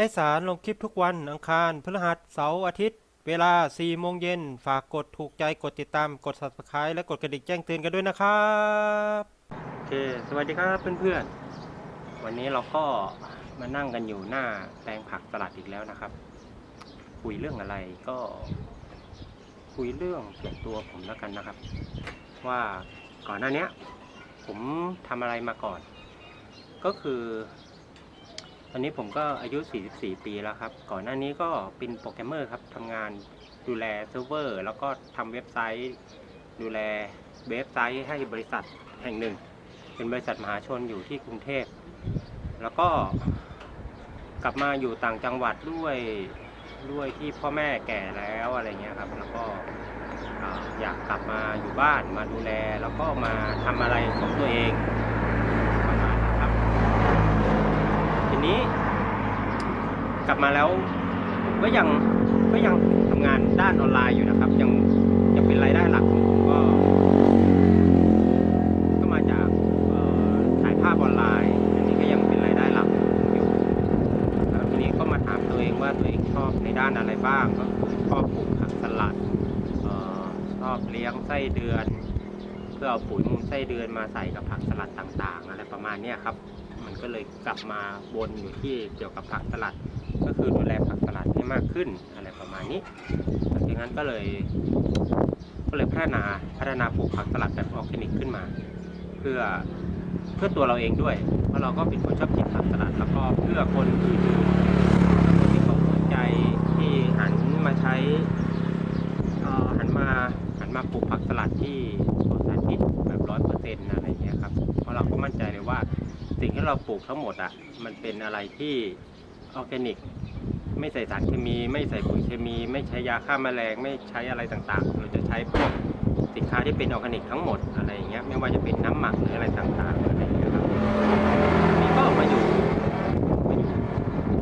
ไอสารลงคลิปทุกวันอังคารพฤหัสเสาร์อาทิตย์ เวลา 4 โมงเย็น ฝากกดถูกใจกดติดตามกด subscribe และกดกระดิ่งแจ้งเตือนกันด้วยนะครับโอเค สวัสดีครับเพื่อนๆ วันนี้เราก็มานั่งกันอยู่หน้าแปลงผักตลาดอีกแล้วนะครับ คุยเรื่องอะไรก็ คุยเรื่องส่วนตัวผมแล้วกันนะครับ ว่าก่อนหน้านี้ผมทำอะไรมาก่อน ก็คือ ตอนนี้ผมก็อายุ 44 ปีแล้วครับ ก่อนหน้านี้ก็เป็นโปรแกรมเมอร์ครับทำงานดูแลเซิร์ฟเวอร์ แล้วก็ทำเว็บไซต์ ดูแลเว็บไซต์ให้บริษัทแห่งหนึ่ง เป็นบริษัทมหาชนอยู่ที่กรุงเทพ แล้วก็กลับมาอยู่ต่างจังหวัดด้วยด้วยที่พ่อแม่แก่แล้วอะไรเงี้ยครับ แล้วก็อยากกลับมาอยู่บ้านมาดูแล แล้วก็มาทำอะไรของตัวเองประมาณนะครับ ทีนี้ กลับมาแล้วก็ยังก็ยังทำงานด้านออนไลน์อยู่นะครับ ยังยังเป็นรายได้หลักของผมก็ ก็มาจากถ่ายภาพออนไลน์อันนี้ก็ยังเป็นรายได้หลักอยู่แล้วทีนี้ก็มาถามตัวเองว่าตัวเองชอบในด้านอะไรบ้าง ก็ชอบปลูกผักสลัดออชอบเลี้ยงไส้เดือน เพื่อเอาปุ๋ยมูลไส้เดือนมาใส่กับผักสลัดต่างๆอะไรประมาณนี้ครับ ก็เลยกลับมาวนอยู่ที่เกี่ยวกับผักสลัดก็คือดูแลผักสลัดให้มากขึ้นอะไรประมาณนี้หลังจากนั้นก็เลย ก็เลยพัฒนาพัฒนาปลูกผักสลัดแบบออร์แกนิกขึ้นมา เพื่อเพื่อตัวเราเองด้วย เพราะเราก็เป็นคนชอบกินผักสลัดแล้วก็เพื่อคนอื่นๆคนที่เขาสนใจที่หันมาใช้เอ่อหันมาหันมาปลูกผักสลัดที่ปลอดสารพิษแบบร้อยเปอร์เซ็นต์อะไรอย่างเงี้ยครับ เพราะเราก็มั่นใจเลยว่า สิ่งที่ เราปลูกทั้งหมดอะมันเป็นอะไรที่ออร์แกนิก ไม่ใส่สารเคมี ไม่ใส่ปุ๋ยเคมี ไม่ใช้ยาฆ่าแมลง ไม่ใช้อะไรต่างๆ เราจะใช้พวกสินค้าที่เป็นออร์แกนิกทั้งหมดอะไรอย่างเงี้ยไม่ว่าจะเป็นน้ำหมักหรืออะไรต่างๆอะไรอย่างเงี้ยครับนี่ก็มาอยู่มาอยู่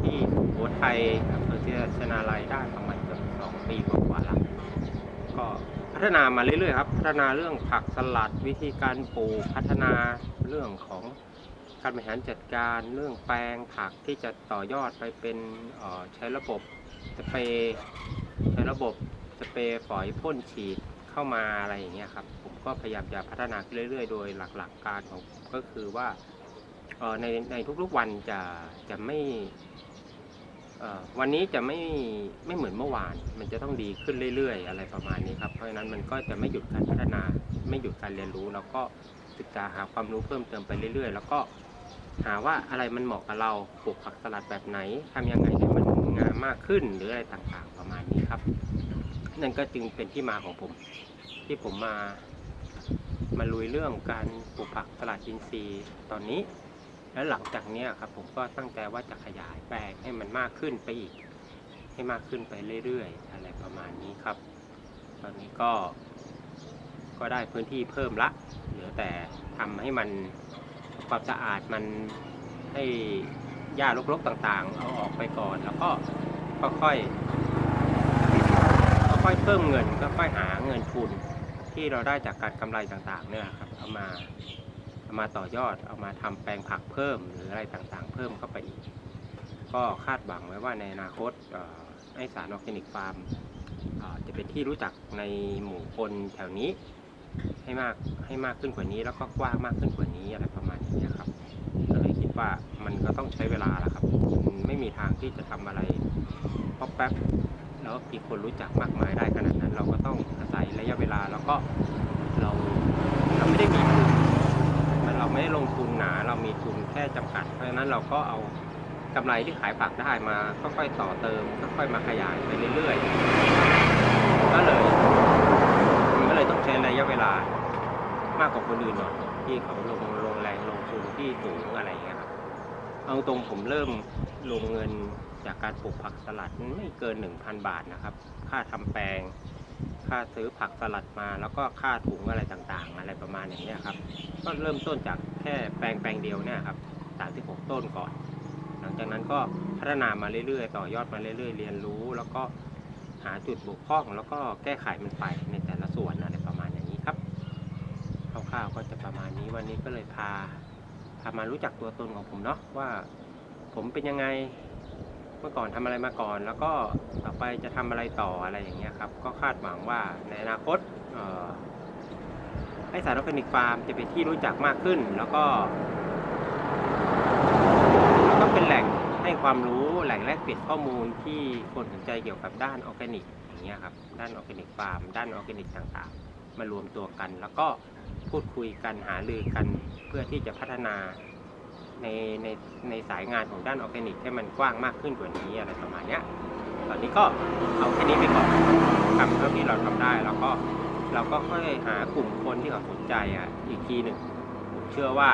ที่สุโขทัยอำเภอเชียชนาลัยได้ประมาณเกือบสองปีกว่าๆแล้วก็พัฒนามาเรื่อยๆครับ พัฒนาเรื่องผักสลัดวิธีการปลูกพัฒนาเรื่องของ การบริหารจัดการเรื่องแปลงผักที่จะต่อยอดไปเป็นใช้ระบบสเปรย์ใช้ระบบสเปรย์ฝอยพ่นฉีดเข้ามาอะไรอย่างเงี้ยครับ ผมก็พยายามจะพัฒนาขึ้นเรื่อย ๆ โดยหลักๆกการของผมก็คือว่าในในทุกๆวันจะจะไม่วันนี้จะไม่ไม่เหมือนเมื่อวาน มันจะต้องดีขึ้นเรื่อย ๆ อะไรประมาณนี้ครับ เพราะฉะนั้นมันก็จะไม่หยุดการพัฒนา ไม่หยุดการเรียนรู้ แล้วก็ศึกษาหาความรู้เพิ่มเติมไปเรื่อย ๆ แล้วก็ หาว่าอะไรมันเหมาะกับเราปลูกผักสลัดแบบไหนทำยังไงให้มันงามมากขึ้นหรืออะไรต่างๆประมาณนี้ครับ นั่นก็จึงเป็นที่มาของผม ที่ผมมามาลุยเรื่องการปลูกผักสลัดอินทรีย์ตอนนี้ แล้วหลังจากนี้ครับผมก็ตั้งใจว่าจะขยายแปลงให้มันมากขึ้นไปอีก ให้มากขึ้นไปเรื่อยๆ อะไรประมาณนี้ครับ ตอนนี้ก็ก็ได้พื้นที่เพิ่มละ เหลือแต่ทำให้มัน ความสะอาดมันให้หญ้ารกๆต่างๆ เอาออกไปก่อน แล้วก็ค่อยๆค่อยๆเพิ่มเงินก็ค่อยหาเงินทุนที่เราได้จากการกำไรต่างๆ เนี่ยครับเอามาเอามาต่อยอดเอามาทำแปลงผักเพิ่มหรืออะไรต่างๆ เพิ่มเข้าไปอีก ก็คาดหวังไว้ว่าในอนาคตไอสารออร์แกนิกฟาร์มจะเป็นที่รู้จักในหมู่คนแถวนี้ให้มากให้มากขึ้นกว่านี้แล้วก็กว้างมากขึ้นกว่านี้อะไรประมาณนี้ครับก็เลยคิด ว่ามันก็ต้องใช้เวลาแหละครับมันไม่มีทางที่จะทำอะไรป๊อแป๊บแล้วมีคนรู้จักมากมายได้ขนาดนั้น เราก็ต้องอาศัยระยะเวลาแล้วก็เราเราไม่ได้มีทุนเราไม่ได้ลงทุนหนาเรามีทุนแค่จำกัด เพราะฉะนั้นเราก็เอากำไรที่ขายผักได้มาค่อยๆต่อเติมค่อยๆมาขยายไปเรื่อยๆก็เลยมันก็เลยต้องใช้ระยะเวลามากกว่าคนอื่นหน่อยที่เขาลงลงแรงลงทุนที่สูงอะไรอย่าง เอาตรงผมเริ่มลงเงินจากการปลูกผักสลัดไม่เกิน 1,000 บาทนะครับ ค่าทำแปลง ค่าซื้อผักสลัดมา แล้วก็ค่าถุงอะไรต่างๆ อะไรประมาณอย่างนี้ครับ ก็เริ่มต้นจากแค่แปลงแปลงเดียวเนี่ยครับ36 ต้นก่อน หลังจากนั้นก็พัฒนามาเรื่อยๆ ต่อยอดมาเรื่อยๆ เรียนรู้แล้วก็หาจุดบกพร่อง แล้วก็แก้ไขมันไปในแต่ละส่วนอะไรประมาณอย่างนี้ครับคร่าวๆก็จะประมาณนี้วันนี้ก็เลยพา พามารู้จักตัวตนของผมเนาะว่าผมเป็นยังไงเมื่อก่อนทำอะไรมาก่อน แล้วก็ต่อไปจะทำอะไรต่ออะไรอย่างเงี้ยครับ ก็คาดหวังว่าในอนาคตเอ่อให้สารออร์แกนิกฟาร์มจะเป็นที่รู้จักมากขึ้น แล้วก็แล้วก็เป็นแหล่งให้ความรู้แหล่งแลกเปลี่ยนข้อมูลที่คนสนใจเกี่ยวกับด้านออร์แกนิกอย่างเงี้ยครับด้านออร์แกนิกฟาร์มด้านออร์แกนิกต่างๆ มารวมตัวกัน แล้วก็ พูดคุยกันหารือกันเพื่อที่จะพัฒนาในในในสายงานของด้านออร์แกนิกให้มันกว้างมากขึ้นกว่านี้อะไรประมาณเนี้ยตอนนี้ก็เอาแค่นี้ไปก่อนทำเท่าที่เราทำได้แล้วก็เราก็ค่อยหากลุ่มคนที่เขาสนใจอะอีกทีหนึ่งผมเชื่อว่า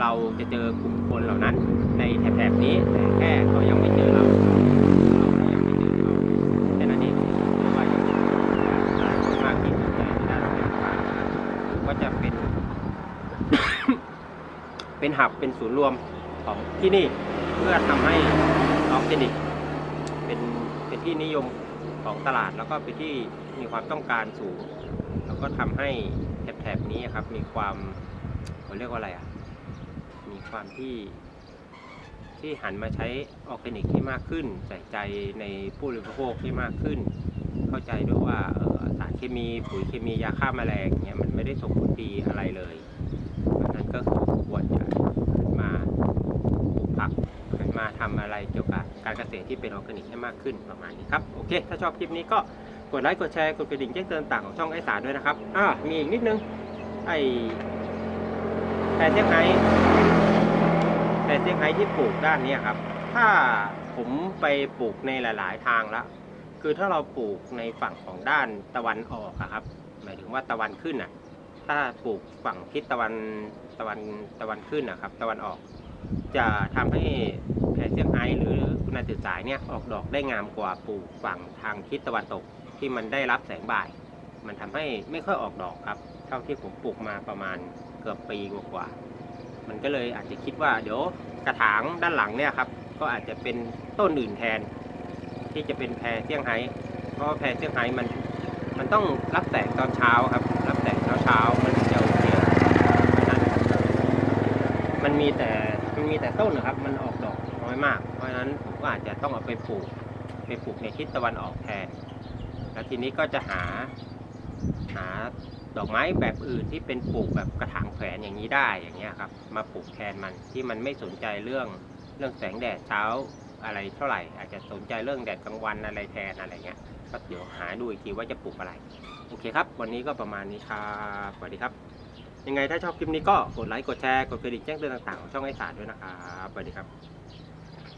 เราจะเจอกลุ่มคนเหล่านั้นในแถบนี้แต่แค่เขายังไม่เจอเราเราก็ยังไม่เจอเขาแค่นั้นเองเพราะว่ายังมีหลายคนมากที่สนใจในด้านออร์แกนิกฟาร์มก็จะเป็น เป็นหับเป็น ศูนย์รวมของที่นี่เพื่อทำให้ออร์แกนิกเป็นเป็นที่นิยมของตลาดแล้วก็เป็นที่มีความต้องการสูง แล้วก็ทำให้แถบนี้ครับมีความเขาเรียกว่าอะไรอะมีความที่ที่หันมาใช้ออร์แกนิกที่มากขึ้น ใส่ใจในผู้บริโภคที่มากขึ้น เข้าใจด้วยว่าออสารเคมีปุ๋ยเคมียาฆ่าแมลงเนี่ยมันไม่ได้ส่งผลดีอะไรเลยเพราะนั้นก็คือควรจะ ปลูกผักหันมาทำอะไรเกี่ยวกับการเกษตรที่เป็นออร์แกนิกให้มากขึ้นประมาณนี้ครับโอเค ถ้าชอบคลิปนี้ก็กดไลค์กดแชร์กดกระดิ่งแจ้งเตือนต่างของช่องไอสารด้วยนะครับอ่ามีอีกนิดนึงไอแพรเซี่ยงไฮ้แพรเซี่ยงไฮ้ที่ปลูกด้านนี้ครับ ถ้าผมไปปลูกในหลาย ๆ ทางแล้วคือถ้าเราปลูกในฝั่งของด้านตะวันออกอะครับ หมายถึงว่าตะวันขึ้นอะ ถ้าปลูกฝั่งทิศตะวันตะวันตะวันขึ้นนะครับ ตะวันออก จะทำให้แพรเซียงไฮหรือนาตื่นสายเนี่ยออกดอกได้งามกว่าปลูกฝั่งทางทิศตะวันตกที่มันได้รับแสงบ่าย มันทำให้ไม่ค่อยออกดอกครับ เท่าที่ผมปลูกมาประมาณเกือบปีกว่าๆมันก็เลยอาจจะคิดว่าเดี๋ยวกระถางด้านหลังเนี่ยครับก็อาจจะเป็นต้นอื่นแทน ที่จะเป็นแพรเซี่ยงไฮ้เพราะแพรเซี่ยงไฮ้มันมันต้องรับแสงตอนเช้าครับ รับแสงเช้าเช้ามันจะโอเคมันมีแต่ มีแต่ต้นนะครับ มันออกดอกน้อยมาก เพราะฉะนั้นผมก็อาจจะต้องเอาไปปลูก ไปปลูกในทิศตะวันออกแทน แล้วทีนี้ก็จะหาหาดอกไม้แบบอื่นที่เป็นปลูกแบบกระถางแขวนอย่างนี้ได้อย่างเงี้ยครับ มาปลูกแทนมันที่มันไม่สนใจเรื่องเรื่องแสงแดดเช้าอะไรเท่าไหร่ อาจจะสนใจเรื่องแดดกลางวันอะไรแทนอะไรเงี้ยก็เดี๋ยวหาดูอีกทีว่าจะปลูกอะไร โอเคครับ วันนี้ก็ประมาณนี้ครับสวัสดีครับ ยังไงถ้าชอบคลิปนี้ก็กดไลค์กดแชร์กดกระดิ่งแจ้งเตือนต่างๆของช่องไอสารด้วยนะครับสวัสดีครับ